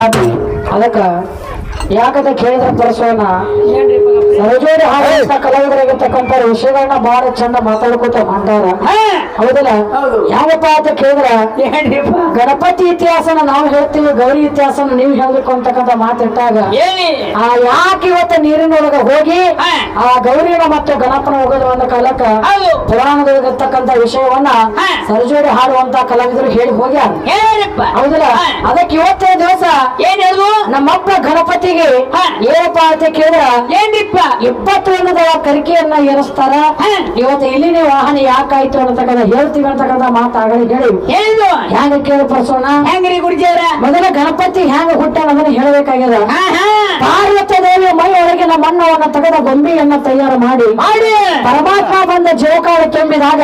ಅದಕ್ಕ ಯಾಕದ ಕೇಳಿದ್ರೆ ಪರಸೋನ ಸರಜೋಡಿ ಹಾಡುವಂತ ಕಲಾವಿದರಾಗಿರ್ತಕ್ಕಂಥ ವಿಷಯಗಳನ್ನ ಬಹಳ ಚಂದ ಮಾತಾಡ್ಕೊತ ಮಾಡ್ತಾರ ಹೌದಲ್ಲ? ಹೌದು. ಯಾವಪ್ಪ ಅಂತ ಕೇಳಿದ್ರ ಗಣಪತಿ ಇತಿಹಾಸನ ನಾವು ಹೇಳ್ತೀವಿ ಗೌರಿ ಇತಿಹಾಸನ ನೀವು ಹೇಳ್ಬೇಕು ಅಂತಕ್ಕಂಥ ಮಾತಿಟ್ಟಾಗ ಆ ಯಾಕೆ ಇವತ್ತು ನೀರಿನೊಳಗ ಹೋಗಿ ಆ ಗೌರಿನ ಮತ್ತು ಗಣಪನ ಹೋಗೋದು ಒಂದು ಕಾಲಕ್ಕ ಪುರಾಣದೊಳಗಿರ್ತಕ್ಕಂಥ ವಿಷಯವನ್ನ. ಸರಜೋಡಿ ಹಾಡುವಂತ ಕಲಾವಿದರು ಹೇಳಿ ಹೋಗ್ಯಾರ. ಹೌದಲ್ಲ. ಅದಕ್ಕೆ ಇವತ್ತೇ ದಿವಸ ಏನ್ ಹೇಳುದು? ನಮ್ಮಪ್ಪ ಗಣಪತಿಗೆ ಏನಪ್ಪ ಏನಪ್ಪಾ ಅಂತ ಕೇಳಿದ್ರ ಏನ್ರಿಪ್ಪ ಇಪ್ಪತ್ತು ವರ್ಷದ ಕರಿಕೆಯನ್ನ ಏರಿಸ್ತಾರ. ಇವತ್ತು ಇಲ್ಲಿನ ವಾಹನ ಯಾಕಾಯ್ತು ಅನ್ನತಕ್ಕಂಥ ಹೇಳ್ತೀವಿ ಅಂತಕ್ಕಂಥ ಮಾತಾಗಲಿ ಹೇಳಿ. ಹೇಳು. ಹ್ಯಾಂಗ ಕೇಳಿ ಪರ್ಸೋಣ ಹೆಂಗ್ರಿ ಗುರುಜಿಯವರ? ಮೊದಲ ಗಣಪತಿ ಹ್ಯಾಂಗ ಹುಟ್ಟ ಅದನ್ನ ಹೇಳಬೇಕಾಗ್ಯದ? ಪಾರ್ವತ ದೇವಿಯ ಮೈ ಒಳಗಿನ ಮಣ್ಣವನ್ನ ತೆಗೆದ ಗೊಂಬೆಯನ್ನ ತಯಾರು ಮಾಡಿ ಮಾಡಿ. ಪರಮಾತ್ಮ ಬಂದ ಜೋಕಾಳ ತುಂಬಿದಾಗ.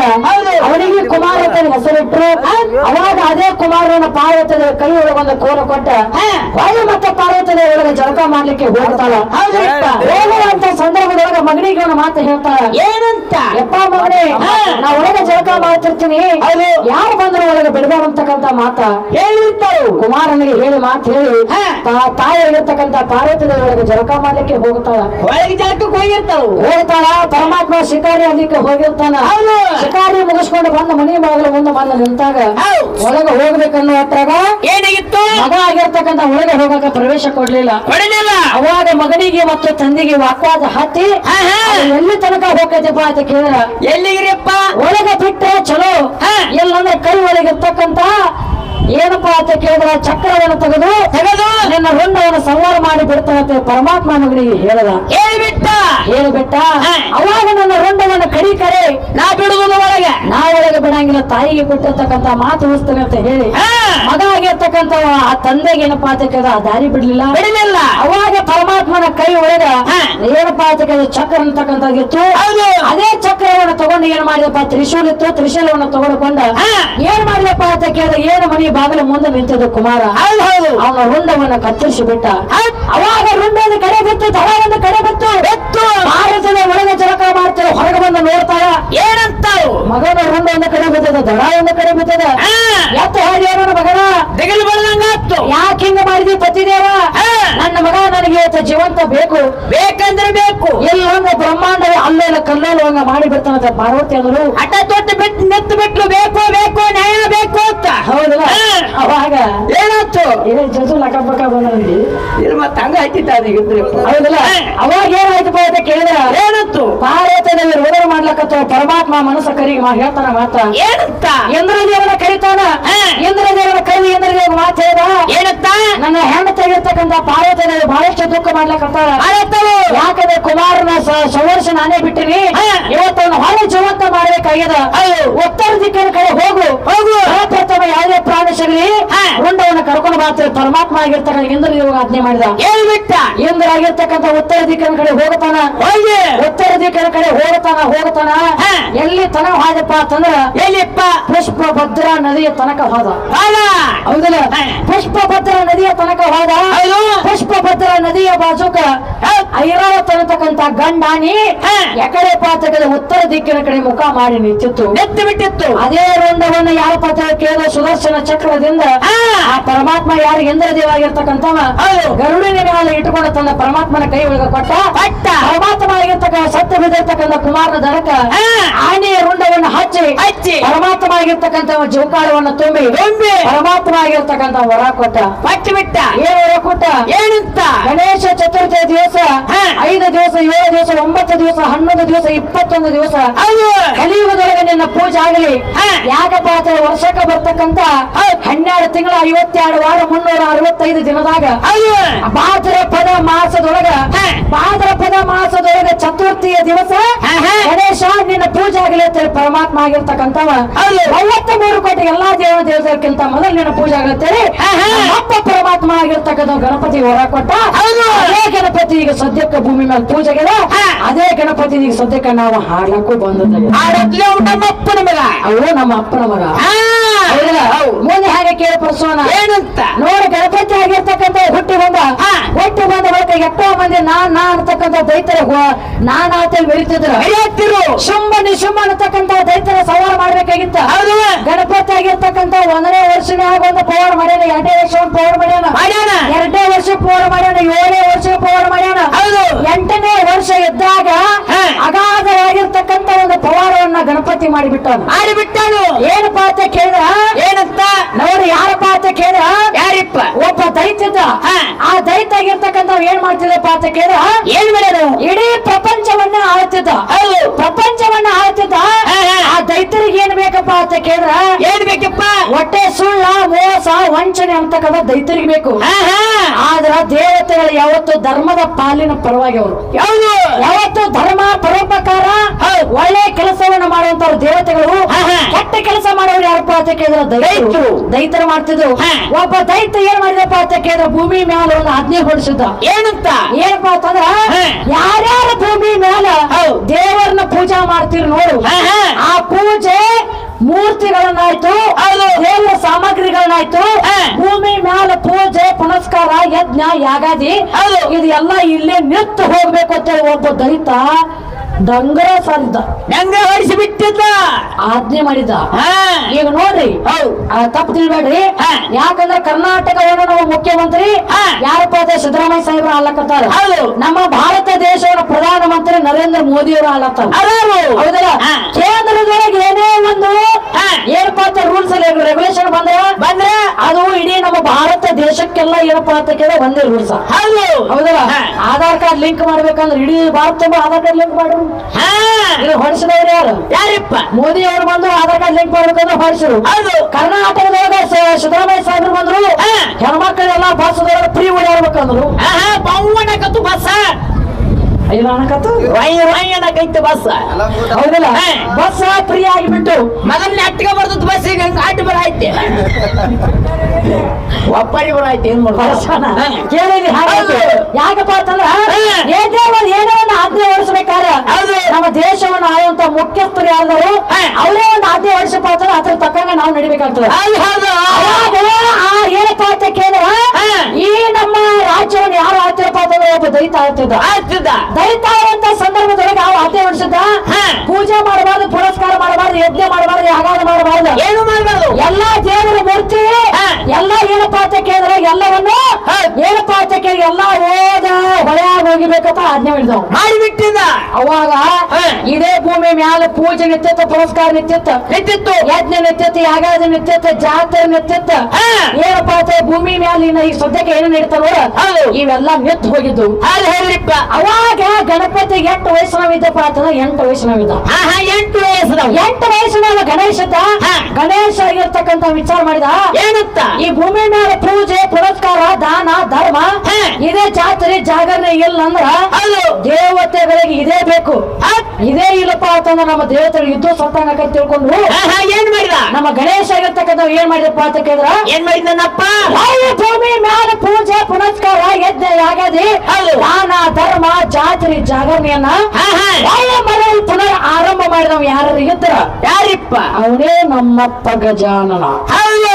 ಅವನಿಗೆ ಕುಮಾರ ಅಂತ ಹೆಸರಿಟ್ರು ಅವಾಗ ಅದೇ ಕುಮಾರನ ಪಾರ್ವತದ ಕೈ ಒಳಗೊಂದು ಕೋಲ ಕೊಟ್ಟ ಹಾ. ಹೊಳ್ಳಿ ಮತ್ತೆ ಒಳಗೆ ಜಳಕ ಮಾಡ್ಲಿಕ್ಕೆ ಹೋಗ್ತಾಳ. ಸಂದರ್ಭದೊಳಗೆ ಹೋಗುವಂತ ಸಂದರ್ಭದೊಳಗ ಮಗನಿಗೆ ಒಂದು ಮಾತು ಹೇಳ್ತಾಳ. ಏನಂತ? ಯಪ್ಪ ಮಗನೇ. ನಾ ಒಳಗೆ ಜಳಕ ಮಾಡ್ತಿರ್ತೀನಿ. ಯಾರು ಬಂದ್ರು ಒಳಗೆ ಬಿಡಬಾರಂತಕ್ಕಂತ ಮಾತ? ಹೇಳಿರ್ತಾರೆ ಕುಮಾರನಿಗೆ ಹೇಳಿ ಮಾತು ಹೇಳಿ. ತಾಯಿ ತಾ- ಪಾರ್ವತಿ ಪಾರ್ವತದ ಒಳಗೆ ಜಳಕ ಮಾಡ್ಲಿಕ್ಕೆ ಹೋಗ್ತಾಳ. ಒಳಗೆ ಹೋಗ್ತಾಳ ಪರಮಾತ್ಮ ಶಿಕಾರಿ ಅಲ್ಲಿಗೆ ಹೋಗಿರ್ತಾನ. ಶಿಕಾರಿ ಮುಗಿಸ್ಕೊಂಡು ಬಂದು ಮನೆ ಬಾಗಿಲು ಮುಂದೆ ಬಂದು ನಿಂತಾಗ. ಒಳಗೆ ಹೋಗ್ಬೇಕನ್ನೋ ಹೊತ್ತಾಗ ಏನಾಗಿತ್ತು? ಮಗ ಆಗಿರ್ತಕ್ಕಂಥ ಒಳಗೆ ಹೋಗಕ ಪ್ರವೇಶ ಕೊಡ್ಲಿಲ್ಲ. ಕೊಡಲಿಲ್ಲ. ಅವಾಗ ಮಗನಿಗೆ ಮತ್ತು ತಂದೆಗೆ ವಾಕ್ವಾದ ಹತ್ತಿ ಎಲ್ಲಿ ತನಕ ಹೋಗತಿಪ್ಪ ಅಂತ ಕೇಳಿದ್ರ ಎಲ್ಲಿಗಿರಿಯಪ್ಪ? ಒಳಗೆ ಬಿಟ್ಟರೆ ಚಲೋ. ಹಾ. ಎಲ್ಲಂದ್ರೆ ಕೈ ಒಳಗಿರ್ತಕ್ಕಂತ ಏನಪ್ಪಾ ಅಂತ ಕೇಳಿದ್ರ ಚಕ್ರವನ್ನು ತೆಗೆದು ತೆಗೆದು ನಿನ್ನ ರುಂಡವನ್ನು ಸಂಹಾರ ಮಾಡಿ ಬಿಡ್ತಾನಂತೆ ಪರಮಾತ್ಮ ಮಗನಿಗೆ ಹೇಳದ. ಹೇಳ್ಬಿಟ್ಟ. ಹೇಳ್ಬಿಟ್ಟ. ಬಿಟ್ಟ ಅವಾಗ ನನ್ನ ರುಂಡವನ್ನು ಕಡಿ ಕರೆ. ನಾ ಬಿಡುವ ಒಳಗೆ. ನಾ ಒಳಗೆ ಬಿಡಂಗಿಲ್ಲ ತಾಯಿಗೆ ಕೊಟ್ಟಿರ್ತಕ್ಕಂತ ಮಾತು ಉಳಿಸ್ತೇನೆ ಅಂತ ಹೇಳಿ. ಮಗ ಆಗಿರ್ತಕ್ಕಂತ ಆ ತಂದೆಗೆ ಏನಪ್ಪಾ ಅಂತ ಕೇಳಿದ ಆ ದಾರಿ ಬಿಡ್ಲಿಲ್ಲ. ಬಿಡಲಿಲ್ಲ. ಅವಾಗ ಪರಮಾತ್ಮನ ಕೈ ಒಳಗ. ಏನಪ್ಪಾ ಅಂತ ಕೇಳಿದ ಚಕ್ರ ಅಂತಕ್ಕಂಥದ್ದಿತ್ತು ಅದೇ ಚಕ್ರವನ್ನು ತಗೊಂಡು ಏನ್ ಮಾಡಿದಪ್ಪ ತ್ರಿಶೂಲ್ ಇತ್ತು ತ್ರಿಶೂಲವನ್ನು ತಗೊಂಡುಕೊಂಡ. ಏನ್ ಮಾಡಿದಪ್ಪ ಅಂತ ಕೇಳಿದ ಏನು ಮನೆ ಬಾಗಿಲು ಮುಂದೆ ನಿಂತಿದ್ದು ಕುಮಾರ. ಅವನ ರುಂಡವನ್ನು ಕತ್ತರಿಸಿ ಬಿಟ್ಟ. ಅವಾಗ ರುಂಡದ ಕಡೆ ಬಿತ್ತು ಒಂದು ಕಡೆ ಬಿತ್ತು. ಆರು ಭಾರತದ ಒಳಗೆ ಜಲಕ ಮಾಡ್ತಾರೆ ಹೊರಗೆ ಬಂದು ನೋಡ್ತಾರ ಮಗನ ಹೊಂದ ಒಂದ ಕಡೆ ಬಿದ್ದದ ದಡ ಒಂದ ಕಡೆ ಬಿದ್ದದ. ಎತ್ತ ಅವನ ಮಗನ? ದಿಗಿಲು ಬಳ್ದಂಗಾತು ಯಾಕೆ ಹಿಂಗ ಮಾಡಿದಿ ಪತಿದೇವ. ನನ್ನ ಮಗ ನನಗೆ ಇವತ್ತು ಜೀವಂತ ಬೇಕು. ಬೇಕಂದ್ರೆ ಬೇಕು. ಎಲ್ಲೊಂದು ಬ್ರಹ್ಮಾಂಡ ಅಲ್ಲೆಲ್ಲ ಕಲ್ಲೇನು ಹಂಗ ಮಾಡಿ ಬಿಡ್ತಾನಂತ ಪಾರ್ವತಿ ಅಂದ್ರು. ಹಠ ತೊಟ್ಟು ಬಿಟ್ಟು ನಿತ್ತು ಬಿಟ್ಲು ಬೇಕು ಬೇಕು ನ್ಯಾಯ ಬೇಕು ಅಂತ. ಹೌದಲ್ಲ? ಅವಾಗ ಏನಾಯ್ತು? ಇದೇ ಜಸು ಲಕ್ಕಪಕ್ಕ ಬಂದ್ರಿ ಇದು ಮತ್ತೆ ಹಂಗ ಅದಕ್ಕಿದ್ರೆ ಹೌದಲ್ಲ. ಅವಾಗ ಏನಾಯ್ತು ಅಂತ ಕೇಳಿದ್ರ? ಏನಂತು ಪಾರ್ವತಿ ದೇವಿ ರೋದನ ಮಾಡ್ಲಕತ್ತ ಪರಮಾತ್ಮ ಮನಸ್ಸ ಕರಿಗೆ ಮಾ ಹೇಳ್ತಾನ ಮಾತ ಏನಂತ ಇಂದ್ರ ದೇವನ ಕರಿತಾನ ಇಂದ್ರದೇವನ ಇಂದ್ರ ದೇವನ ಕರಿ ಇಂದ್ರ ದೇವ ಮಾತು ಹೇಳ್ದ. ಏನಂತ ನನ್ನ ಪಾರ್ವತನಲ್ಲಿ ಬಹಳಷ್ಟು ದುಃಖ ಮಾಡ್ಲಕತ್ತಾಳ ಯಾಕಂದ್ರೆ ಕುಮಾರನ ಸವರ್ಷ ನಾನೇ ಬಿಟ್ಟಿನಿ. ಇವತ್ತೊಂದು ಹೊಳೆ ಜೀವಂತ ಮಾಡ್ಬೇಕಾಗ್ಯದ. ಅಯ್ಯೋ ಉತ್ತರ ದಿಕ್ಕಿನ ಕಡೆ ಹೋಗು. ಹೋಗು. ಪ್ರಥಮ ಯಾವುದೇ ಪ್ರಾಣಿ ಸಿಗಲಿ. ಉಂಡವನ ರುಂಡವನ್ನ ಕರ್ಕೊಂಡು ಬರ್ತಾರೆ ಪರಮಾತ್ಮ ಆಗಿರ್ತಕ್ಕಂಥ ಇಂದ್ರ ದೇವಗ ಆಜ್ಞೆ ಮಾಡಿದ. ಬಿಟ್ಟ ಇಂದ್ರ ಆಗಿರ್ತಕ್ಕಂಥ ಉತ್ತರ ದಿಕ್ಕಿನ ಕಡೆ ಹೋಗ್ತಾನ. ಹೋಗಿ. ಉತ್ತರ ದಿಕ್ಕಿನ ಕಡೆ ಹೋಗ್ತಾನ ಹಾ. ಎಲ್ಲಿ ತನಕ ಹಾದಪ್ಪ ಅಂತಂದ್ರ ಎಲ್ಲಿಪ್ಪ ಪುಷ್ಪ ಭದ್ರಾ ನದಿಯ ತನಕ ಹೋದ ಹೌದಲ್ಲ. ಪುಷ್ಪ ಭದ್ರಾ ನದಿಯ ತನಕ ಹೋದ. ಪುಷ್ಪ ಭದ್ರಾ ನದಿಯ ಬಾಜುಕ. ಐರಾವತ ಅನ್ನತಕ್ಕಂತ ಗಂಡಾನಿ. ಎಕಡೆ ಪಾತ್ರಗಳ ಉತ್ತರ ದಿಕ್ಕಿನ ಕಡೆ ಮುಖ ಮಾಡಿ ನಿಂತಿತ್ತು ಎತ್ತಿ ಬಿಟ್ಟಿತ್ತು ಅದೇ ರುಂಡವನ್ನ ಯಾವ ಪಾತ್ರ ಕೇಳಿದ ಸುದರ್ಶನ ಚಕ್ರದಿಂದ. ಆ ಪರಮಾತ್ಮ ಯಾರು ಇಂದ್ರ ದೇವಾಗಿರ್ತಕ್ಕಂಥವ. ಗರುಡಿನ ಮೇಲೆ ಇಟ್ಟುಕೊಂಡು ತನ್ನ ಪರಮಾತ್ಮನ ಕೈ ಒಳಗೆ ಕೊಟ್ಟ. ಪರಮಾತ್ಮ ಆಗಿರ್ತಕ್ಕಂಥ ಸತ್ಯ ಬಿದ್ದಿರ್ತಕ್ಕಂಥ ಕುಮಾರನ ದರಕ. ಆನೆಯ ರುಂಡವನ್ನು ಹಚ್ಚಿ ಹಚ್ಚಿ. ಪರಮಾತ್ಮ ಆಗಿರ್ತಕ್ಕಂಥ ಜೋಕಾಳವನ್ನು ತುಂಬಿ ತುಂಬಿ. ಪರಮಾತ್ಮ ಆಗಿರ್ತಕ್ಕಂಥ ವರ ಕೊಟ್ಟ ಪಟ್ಟಿ ಬಿಟ್ಟ ಏನು ವರ ಕೊಟ್ಟ ಏನಂತ ಗಣೇಶ ಚತುರ್ಥಿ ದಿವಸ. ಐದು ದಿವಸ ಏಳು ದಿವಸ ಒಂಬತ್ತು ದಿವಸ ಹನ್ನೊಂದು ದಿವಸ ಇಪ್ಪತ್ತೊಂದು ದಿವಸ ಕಲಿಯುಗದೊಳಗೆ ನಿನ್ನ ಪೂಜೆ ಆಗಲಿ. ಯಾಕಪ್ಪ ವರ್ಷಕ್ಕೆ ಬರ್ತಕ್ಕಂತ ಹೌದ್. ಹನ್ನೆರಡು ತಿಂಗಳ ಐವತ್ತೆರಡು ವಾರ ಮುನ್ನೂರ ಅರವತ್ತೈದು ದಿನದಾಗ ಭಾದ್ರಪದ ಮಾಸದೊಳಗ. ಭಾದ್ರಪದ ಮಾಸದೊಳಗ ಚತುರ್ಥಿಯ ದಿವಸ. ಗಣೇಶ ನಿನ್ನ ಪೂಜೆ ಆಗಲಿ ಅಂತ ಹೇಳಿ ಪರಮಾತ್ಮ ಆಗಿರ್ತಕ್ಕಂಥವ. ಐವತ್ತ ಮೂರು ಕೋಟಿ ಎಲ್ಲಾ ದೇವ ದೇವತೆಗಿಂತ ಮೊದಲು ನಿನ್ನ ಪೂಜೆ ಆಗತ್ತೇಳಿ ಹಾ. ಅಪ್ಪ ಪರಮಾತ್ಮ ಆಗಿರ್ತಕ್ಕಂಥ ಗಣಪತಿ ಹೊರ ಕೊಟ್ಟ. ಅದೇ ಗಣಪತಿ ಈಗ ಸದ್ಯಕ್ಕೆ ಭೂಮಿ ಮೇಲೆ ಪೂಜೆಗೆ ಅದೇ ಗಣಪತಿ ಈಗ ಸದ್ಯಕ್ಕೆ ನಾವು ಹಾಡ್ಲಕ್ಕೂ ಬಂದದ್ದು ಅವರು ನಮ್ಮ ಅಪ್ಪನ ಮಗ. ಅವರು ನಮ್ಮ ಅಪ್ಪನ ಮಗ. ಮುಂದೆ ಹಾಗೆ ಕೇಳಿ ಏನಂತ? ನೋಡಿ ಗಣಪತಿ ಆಗಿರ್ತಕ್ಕಂಥ ಹುಟ್ಟಿ ಬಂದ. ಹುಟ್ಟಿ ಬಂದ ಬಳಿಕ ಎಷ್ಟೋ ಮಂದಿ ನಾನ್ ನಾ ಅಂತಕ್ಕಂಥ ದೈತರ ನಾನ್ ಆತಲ್ಲಿ ಬೆಳೀತಿದ್ರು ಬೆಳೆಯುತ್ತಿರು ಶುಂಭ ನಿಶುಂಭ ಅನ್ನತಕ್ಕಂಥ ದೈತರ ಸವಾರ ಮಾಡ್ಬೇಕಾಗಿತ್ತ. ಹೌದು. ಗಣಪತಿ ಆಗಿರ್ತಕ್ಕಂಥ ಒಂದನೇ ವರ್ಷನೇ ಆಗ ಒಂದು ಪವಾಡ ಮಾಡ್ಯಾನ ಎರಡನೇ ವರ್ಷ ಒಂದು ಪವಾಡ ಮಾಡ್ಯಾನ. ಮಾಡ್ಯಾನ. ಎರಡನೇ ವರ್ಷ ಪವಾಡ ಮಾಡ್ಯಾನ ಏಳನೇ ವರ್ಷ ಪವಾಡ ಮಾಡ್ಯಾನ. ಹೌದು. ಎಂಟನೇ ವರ್ಷ ಗಣಪತಿ ಮಾಡಿಬಿಟ್ಟವನು. ಮಾಡಿಬಿಟ್ಟನು ಏನಪ್ಪ ಅಂತ ಕೇಳಿದ್ರ ಏನಂತ? ನೋಡಿ ಯಾರಪ್ಪ ಅಂತ ಕೇಳಿದ್ರ ಯಾರಿಪ್ಪ? ಒಬ್ಬ ದೈತ್ಯದ. ಆ ದೈತ್ಯ ಆಗಿರ್ತಕ್ಕಂಥ ಏನ್ ಮಾಡ್ತಿದ್ದಪ್ಪ ಅಂತ ಕೇಳ ಏನ್ ಮಾಡ್ಯಾನು ಇಡೀ ಪ್ರಪಂಚವನ್ನ ಆಳ್ತಿದ್ದ. ಪ್ರಪಂಚವನ್ನ ಆಳ್ತಿದ್ದ. ಆ ದೈತ್ಯರಿಗೆ ಏನ್ ಬೇಕಪ್ಪ ಅಂತ ಕೇಳಿದ್ರ ಏನ್ ಬೇಕಪ್ಪ ಹೊಟ್ಟೆ ಸುಳ್ಳ ಮೋಸ ವಂಚನೆ ಅಂತಕ್ಕಂಥ ದೈತರಿಗೆ ಬೇಕು ಆದ್ರ ದೇವತೆಗಳು ಯಾವತ್ತು ಧರ್ಮದ ಪಾಲಿನ ಪರವಾಗಿ ಅವರು ಯಾವುದು ಯಾವತ್ತು ಧರ್ಮ ಪರೋಪಕಾರ. ಒಳ್ಳೆ ಕೆಲಸವನ್ನ ಮಾಡುವಂತ ದೇವತೆಗಳು. ಕೆಟ್ಟ ಕೆಲಸ ಮಾಡೋರು ಯಾರಪ್ಪ ಅಂತ ಕೇಳಿದ್ರೆ ದೈತರು ದೈತರು ಮಾಡ್ತಿದ್ರು. ಒಬ್ಬ ದೈತ ಏನ್ ಮಾಡಿದಪ್ಪ ಅಂತ ಕೇಳಿದ್ರೆ ಭೂಮಿ ಮೇಲೆ ಒಂದು ಆಜ್ಞೆ ಹೊಡಿಸಿದ್ದ ಏನಂತ ಏನಪ್ಪ ಅಂತಂದ್ರ. ಯಾರ್ಯಾರ ಭೂಮಿ ಮೇಲೆ ಹೌದು. ದೇವರನ್ನ ಪೂಜಾ ಮಾಡ್ತೀರಿ ನೋಡು. ಆ ಪೂಜೆ ಮೂರ್ತಿಗಳನ್ನಾಯ್ತು. ದೇವರ ಸಾಮಗ್ರಿಗಳನ್ನಾಯ್ತು ಭೂಮಿ ಮ್ಯಾಲ ಪೂಜೆ ಪುನಸ್ಕಾರ ಯಜ್ಞ ಯಾಗಾದಿ ಇದೆಲ್ಲ ಇಲ್ಲೇ ನಿಂತು ಹೋಗ್ಬೇಕು ಅಂತ ಹೇಳಿ ಒಬ್ಬ ದೈತ ಡಂಗರ ಸಂತ. ಹೆಂಗ ಹೊಡಿಸಿ ಬಿಟ್ಟಿದ್ದ. ಆಜ್ಞೆ ಮಾಡಿದ್ದ. ಈಗ ನೋಡ್ರಿ. ಹೌದು. ಆ, ತಪ್ಪು ತಿಳ್ಬೇಡ್ರಿ. ಯಾಕಂದ್ರೆ ಕರ್ನಾಟಕ ನಾವು ಮುಖ್ಯಮಂತ್ರಿ. ಯಾರಪ್ಪ ಅದೇ ಸಿದ್ದರಾಮಯ್ಯ ಸಾಹೇಬ್ರ ಆಲಕತ್ತಾರ ಹೌದು. ನಮ್ಮ ಭಾರತ ದೇಶದ ಪ್ರಧಾನಮಂತ್ರಿ ನರೇಂದ್ರ ಮೋದಿ ಅವರು ಆಲತ್ತಾರ ಹೌದಲ್ಲ. ಕೇಂದ್ರದೊಳಗೆ ಏನೇ ಒಂದು. ಏನಪ್ಪ ಅಂತ ರೂಲ್ಸ್ ರೆಗ್ಯುಲೇಷನ್ ಬಂದ್ರೆ ಬಂದ್ರ ಅದು ಇಡೀ ಭಾರತ ದೇಶಕ್ಕೆಲ್ಲ ಏನಪ್ಪಾ ಅಂತ ಕೇಳಿದ್ರೆ ಒಂದೇ ರೂಲ್ಸ್. ಹೌದು. ಹೌದಲ್ಲ. ಆಧಾರ್ ಕಾರ್ಡ್ ಲಿಂಕ್ ಮಾಡ್ಬೇಕಂದ್ರೆ ಇಡೀ ಭಾರತ ತುಂಬ ಆಧಾರ್ ಕಾರ್ಡ್ ಲಿಂಕ್ ಮಾಡ್ರು ಹೊಡಿಸಿದವ್ರು ಯಾರು? ಯಾರಿಪ್ಪ? ಮೋದಿ ಅವರು ಬಂದು ಆಧಾರ್ ಕಾರ್ಡ್ ಲಿಂಕ್ ಮಾಡ್ಬೇಕಂದ್ರೆ ಹೊಡಿಸಿರು ಹೌದು. ಕರ್ನಾಟಕದೊಳಗ ಸಿದ್ದರಾಮಯ್ಯ ಸಾಹೇಬ್ರು ಬಂದ್ರು. ಹಾ. ಹೆಣ್ಮಕ್ಳೆಲ್ಲ ಬಸ್ ಫ್ರೀ ಓಡಾಡ್ಬೇಕಂದ್ರು ಬಸ್ಸ ಇಲ್ಲ ಅನ್ನಕತ್ತು ವೈ ವೈ ಅನ್ನಕೈತೆ ಬಸ್. ಹೌದಲ್ಲ. ಬಸ್ ಫ್ರೀ ಆಗಿಬಿಟ್ಟು ಮೊದಲ ಅಟ್ಟಿಗೆ ಬರ್ತದ ಬಸ್ ಈಗ ಅಟ್ಟು ಬರೈತೆ ಒಪ್ಪಡಿ ಬರೈತೆ ಏನ್ ಮಾಡ್ತಾನ ಕೇಳಿದ್ರಿ ಹಾಗೆ ಯಾಕಪ್ಪ ಅಂತಂದ್ರ. ಏನೇ ಒಂದು ಏನೋ ಒಂದು ಆಜ್ಞೆ ಹೊಡಿಸ್ಬೇಕಾದ್ರೆ. ನಮ್ಮ ದೇಶವನ್ನು ಆಳುವಂತ ಮುಖ್ಯಸ್ಥರು ಯಾರು. ಅವರೇ ಒಂದು ಆಜ್ಞೆ ಹೊಡಿಸಪ್ಪ ಅಂತಂದ್ರೆ ಅದ್ರ ತಕ್ಕಂಗ ನಾವು ನಡಿಬೇಕಾಗ್ತದೆ ಹೌದು ಹೌದು ಅವಾಗ ಆ ಏನಪ್ಪ ಅಂತ ಕೇಳಿದ್ರ ಹಾ. ಈ ನಮ್ಮ ರಾಜ್ಯವನ್ನು ಯಾರು ಆಳ್ತಿರಪ್ಪ ಅಂತಂದ್ರೆ ಇರ್ತಿದ್ದ ಆಗ್ತದ ದೈತ ಆಗುವಂತ ಸಂದರ್ಭದೊಳಗೆ ಅವ ಆಜ್ಞೆ ಹೊಡಿಸಿದ್ದ ಹಾ. ಪೂಜೆ ಮಾಡಬಾರ್ದು ಪುರಸ್ಕಾರ ಮಾಡಬಾರ್ದು ಯಜ್ಞ ಮಾಡಬಾರ್ದು ಯಾಗಾದ ಮಾಡಬಾರ್ದು ಏನು ಮಾಡಬಾರ್ದು ಎಲ್ಲಾ ದೇವರ ಮೂರ್ತಿ ಹಾ. ಎಲ್ಲ ಏನಪ್ಪಾ ಅಂತ ಕೇಳಿದ್ರೆ ಎಲ್ಲವನ್ನು. ಏನಪ್ಪಾ ಅಂತ ಕೇಳಿ ಎಲ್ಲಾ ಹೋದ ಹೊಳೆಯಾಗ ಹೋಗಿಬೇಕಂತ ಆಜ್ಞೆ ಮಾಡಿದವು ಮಾಡಿಬಿಟ್ಟಿದ ಅವಾಗ. ಇದೇ ಭೂಮಿ ಮ್ಯಾಲ ಪೂಜೆ ನಿತ್ಯತ್ತ ಪುರಸ್ಕಾರ ನಿತ್ಯತ್ತ ನಿತ್ಯತ್ತು. ಯಜ್ಞ ನಿತ್ಯತ್ತ ಯಾಗಾದ ನಿತ್ಯತ್ತ ಜಾತ್ರೆ ನಿತ್ಯತ್ತ. ಏನಪ್ಪಾ ಅಂತ ಭೂಮಿ ಮ್ಯಾಲ ಇನ್ನ ಈ ಸದ್ಯಕ್ಕೆ ಏನು ನಡೀತಾವ ಹೌದು. ಇವೆಲ್ಲ ನಿಂತು ಹೋಗಿದ್ದು ಅದು ಹೇಳ್ರಿಪ್ಪ ಅವಾಗ ಗಣಪತಿ ಎಂಟು ವಯಸ್ಸಿನವಿದ್ದಪ್ಪ ಅಂತಂದ್ರೆ ಎಂಟು ವಯಸ್ಸಿನವಿದ್ದ ಹಾ ಹಾ ಎಂಟು ವಯಸ್ಸದವ ಎಂಟು ವಯಸ್ಸಿನ ಗಣೇಶದ ಹಾ. ಗಣೇಶ ಆಗಿರ್ತಕ್ಕಂಥ ವಿಚಾರ ಮಾಡಿದ. ಏನತ್ತ ಈ ಭೂಮಿ ಮ್ಯಾಲ ಪೂಜೆ ಪುರಸ್ಕಾರ ದಾನ ಧರ್ಮ. ಇದೇ ಜಾತ್ರೆ ಜಾಗರಣೆ ಇಲ್ಲ ಅಂದ್ರ ದೇವತೆಗಳಿಗೆ ಇದೇ ಬೇಕು. ಇದೇ ಇಲ್ಲಪ್ಪ ಅಂತಂದ್ರೆ ನಮ್ಮ ದೇವತೆಗಳು ಇದ್ದು ಸತ್ತಾಗ ತಿಳ್ಕೊಂಡು ಹಾ ಹಾ ಏನ್ ಮಾಡಿದ? ನಮ್ಮ ಗಣೇಶ ಆಗಿರ್ತಕ್ಕಂಥ ಏನ್ ಮಾಡಿದಪ್ಪ ಅಂತ ಕೇಳಿದ್ರ? ಏನ್ ಮಾಡಿದನಪ್ಪ ಭೂಮಿ ಮ್ಯಾಲ ಪೂಜೆ ಪುನಸ್ಕಾರ ಯಜ್ಞ ಯಾಗದಿ. ದಾನ ಧರ್ಮ ಜಾತ್ರಿ ಜಾಗರಣೆಯನ್ನ ಹಾ ಹಾ. ಒಳ್ಳೆ ಮನೆಯಲ್ಲಿ ಪುನರ್ ಆರಂಭ ಮಾಡಿದವ್ ಯಾರು ಇದ್ರ ಯಾರಿಪ್ಪ? ಅವನೇ ನಮ್ಮಪ್ಪ ಗಜಾನನ ಹೌದು.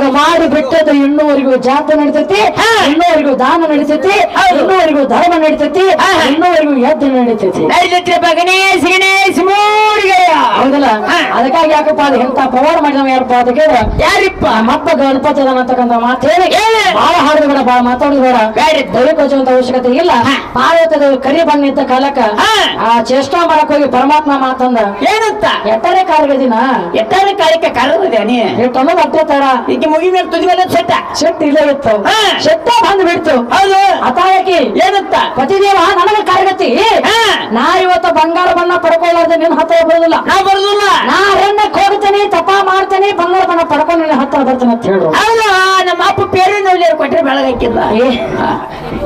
ಅವಾಗ ಮಾಡಿ ಬಿಟ್ಟದ್ದು ಇನ್ನೂವರೆಗೂ ಜಾತ್ರೆ ನಡೀತೈತಿ ಇನ್ನೂರಿಗೂ ಇನ್ನೂವರೆಗೂ ದಾನ ನಡೀತೈತಿ ಇನ್ನೂರಿಗೂ ಇನ್ನೂವರೆಗೂ ಧರ್ಮ ನಡೀತೈತಿ ಇನ್ನೂರಿಗೂ ಇನ್ನೂವರೆಗೂ ಯಜ್ಞ ನಡೀತೈತಿ. ಗಣೇಶ ಗಣೇಶ್ ಗಣೇಶ್ ಮೂಡಿಗೆಯ ಹೌದಲ್ಲ. ಅದಕ್ಕಾಗಿ ಯಾಕಪ್ಪ ಅದು ಎಂತ ಪವಾಡ ಮಾಡಿದವ ಯಾರಪ್ಪ ಅದಕ್ಕೆ ಯಾರಿಪ್ಪ? ಮಪ್ಪ ಗಣಪತಿ ಅದ ಅಂತಕ್ಕಂಥ ಮಾತು ಹೇಳಿ. ಬಹಳ ಹಾಡುದು ಬೇಡ ಬಾಳ ಮಾತಾಡುದು ಬೇಡ. ದೈವ ಕೊಚ್ಚುವಂತ ಅವಶ್ಯಕತೆ ಇಲ್ಲ. ಪಾರ್ವತದ ಕರಿ ಬಣ್ಣಿದ್ದ ಕಾಲಕ್ಕ. ಆ ಚೇಷ್ಟ ಮಾಡಕ್ ಹೋಗಿ ಪರಮಾತ್ಮ ಮಾತಂದ. ಏನಂತ? ಎಟ್ಟರೆ ದಿನ. ಎಟ್ಟನೇ ಕಾಲಕ್ಕೆ ಕರೆದಿದೆ ನೀ? ತಮ್ಮ ತಡ ಈಗ ಮುಗಿ ಮೇಲೆ ತುದಿ ಮೇಲೆ ಸೆಟ್ಟ. ಶೆಟ್ ಇಲ್ಲೇ ಇತ್ತು. ಶೆಟ್ಟ ಬಂದು ಬಿಡ್ತು ಹೌದು. ಅತಾಯಕಿ ಏನಂತ? ಪತಿದೇವ ನನಗ ಕಾರ್ಯಗತಿ. ನಾ ಇವತ್ತು ಬಂಗಾರ ಬಣ್ಣ ಪಡ್ಕೊಳ್ಳೋದು ನಿನ್ ಹತ್ತಿರ ಬರುದಿಲ್ಲ. ನಾ ಬರುದಿಲ್ಲ. ನಾ ಅರಣ್ಯಕ್ಕೆ ಹೋಗ್ತೇನೆ ತಪ ಮಾಡ್ತೇನೆ ಬಂಗಾರ ಬಣ್ಣ ಪಡ್ಕೊಂಡು ನಿನ್ನ ಹತ್ರ ಬರ್ತೇನೆ ಅಂತ ಹೇಳು ಹೌದು ನಮ್ಮ ಪೇರಿನಲ್ಲಿ ಕೊಟ್ಟರೆ ಬೆಳಗಾಕಿಲ್ಲ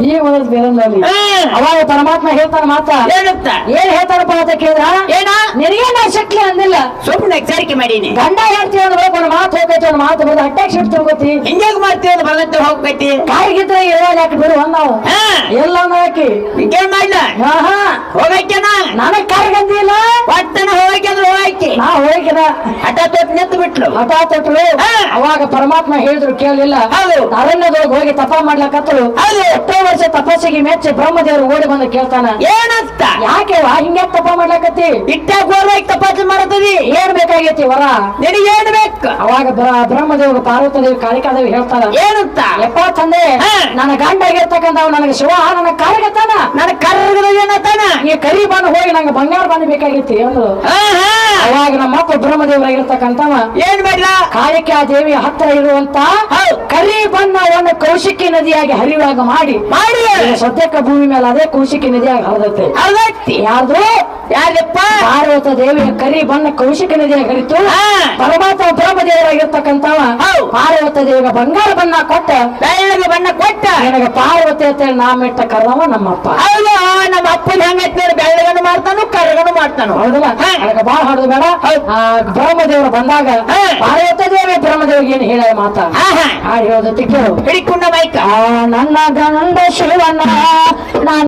ಈ ಒಂದು ಬೇರೆ ಹಾ. ಅವಾಗ ಪರಮಾತ್ಮ ಹೇಳ್ತಾನ ಮಾತ ಹೇಳುತ್ತ. ಏನ್ ಹೇಳ್ತಾರಪ್ಪ ಅಂತ ಕೇಳಿದ್ರ? ಏನ? ನಿನಗೆ ನಾ ಶಕ್ತಿ ಅಂದಿಲ್ಲ. ಸುಮ್ಮನೆ ಎಚ್ಚರಿಕೆ ಮಾಡೀನಿ. ಗಂಡ ಹೇಳ್ತೀವಿ ಅಂದ್ರೆ ಒಂದು ಮಾತು ಹೋಗೈತಿ ಒಂದು ಮಾತು ಬಂದು ಅಟ್ಯಾಕ್ ಶಿಫ್ಟ್ ತಿರುಗತಿ ಹಿಂಗ್ಯಾಗ ಮಾಡ್ತೀವಿ ಅಂದ್ರೆ ಬಲಂತ ಹೋಗ್ತೈತಿ ಕಾಯಿಗಿದ್ರೆ ಇರೋದು ಯಾಕೆ ಬಿಡು ನಾವು. ಹಾ. ಎಲ್ಲ ಹಾಕಿ. ಹಿಂಗೇನ್ ಮಾಡ್ಲ? ಆಹಾ. ಹೋಗೈಕೆನ ನನಗ್ ಕಾರ್ಗಂದಿಲ್ಲ ಒಟ್ಟನ ಹೋಗೈಕೆ ಅಂದ್ರೆ ಹೋಗೈಕೆ ನಾ ಹೋಗಿನ ಹಠಾತ್ ನಿಂತು ಬಿಟ್ಲು. ಹಠಾತ್ ಹಾ. ಅವಾಗ ಪರಮಾತ್ಮ ಹೇಳಿದ್ರು ಕೇಳಲಿಲ್ಲ ಅದು ಅರಣ್ಯದೊಳಗೆ ಹೋಗಿ ತಪ ಮಾಡ್ಲಕತ್ತರು. ಎಷ್ಟೋ ವರ್ಷ ತಪಸ್ಸಿಗೆ ಮೆಚ್ಚಿ ಬ್ರಹ್ಮದೇವರು ಓಡಿ ಬಂದು ಕೇಳ್ತಾನ. ಏನಂತ? ಯಾಕೆ ವಾ ಹಿಂಗ್ಯಾಕ್ ತಪ ಮಾಡ್ಲಕತ್ತಿ? ಇಟ್ಟ ಗೋರ್ವಾಗಿ ತಪಾಸಣೆ ಮಾಡತೀವಿ ಏನ್ ಬೇಕಾಗೈತಿ ವರ? ನಿನಗೆ ಏನ್ ಬೇಕು? ಅವಾಗ ಬ್ರ- ಬ್ರಹ್ಮದೇವರು ಪಾರ್ವತದೇವಿ ಕಾಳಿಕಾದೇವಿ ಹೇಳ್ತಾನ ಏನಂತ? ಯಪ್ಪ ತಂದೆ. ನನ್ನ ಗಂಡ ಆಗಿರ್ತಕ್ಕಂಥವ್ ನನಗೆ ಶಿವ ನನ್ನ ಕಾರ್ಯಗತಾನ ನನ್ನ ಕರ್ಗದ ಏನತಾನ? ಈ ಕರಿ ಬಂದು ಹೋಗಿ ನಂಗೆ ಬಂಗಾರ ಬಂದು ಬೇಕಾಗಿತ್ತು ಅಂದ್ರು. ಬ್ರಹ್ಮದೇವರಾಗಿರ್ತಕ್ಕಂಥವ ಏನ್ ಮಾಡ್ಲ ಕಾಳಿಕಾ ದೇವಿ ಹತ್ತಿರ ಇರುವಂತ ಹೌದು. ಕರಿ ಬಣ್ಣವನ್ನು ಕೌಶಿಕಿ ನದಿಯಾಗಿ ಹರಿಯುವಾಗ ಮಾಡಿ ಮಾಡಿ. ಸದ್ಯಕ್ಕೆ ಭೂಮಿ ಮೇಲೆ ಅದೇ ಕೌಶಿಕಿ ನದಿಯಾಗಿ ಹರಿದತ್ತೆ ಹರಿದತ್ತಿ ಯಾರ್ದು ಯಾರಪ್ಪ? ಪಾರ್ವತ ದೇವಿಯ ಕರಿ ಬಣ್ಣ ಕೌಶಿಕಿ ನದಿಯಾಗಿ ಹರಿತು. ಹಾ. ಪರಮಾತ್ಮ ಪರಮ ಹೌದು. ಪಾರ್ವತ ದೇವಿಗೆ ಬಂಗಾರ ಬಣ್ಣ ಕೊಟ್ಟ. ಬೆಳ್ಳಗೆ ಬಣ್ಣ ಕೊಟ್ಟ. ನನಗೆ ಪಾರ್ವತಿ ಅಂತ ಹೇಳಿ ನಾಮ ಇಟ್ಟ ಕರ್ದವ ನಮ್ಮಪ್ಪ. ಹೌದು ನಮ್ಮ ಅಪ್ಪನ ಹೆಂಗೈತಿ ನೋಡಿ ಬೆಳ್ಳಗನು ಮಾಡ್ತಾನು ಕರ್ಗನು ಮಾಡ್ತಾನು. ಹೌದಲ್ಲ. ನನಗೆ ಬಾಳ ಹೊಡೆದು ಬೇಡ. ಬ್ರಹ್ಮದೇವರು ಬಂದಾಗ. ಪಾರ್ವತ ದೇವಿ ಬ್ರಹ್ಮದೇವಿಗೆ ಏನು ಹೇಳ ಮಾತಾ? ಹೇಳೋದಕ್ಕೆ ಕೇಳು ಹಿಡಿಕೊಂಡ ಬೈಕ್ ಆ ನನ್ನ ಗಂಡ ಶಿವನ ನಾನು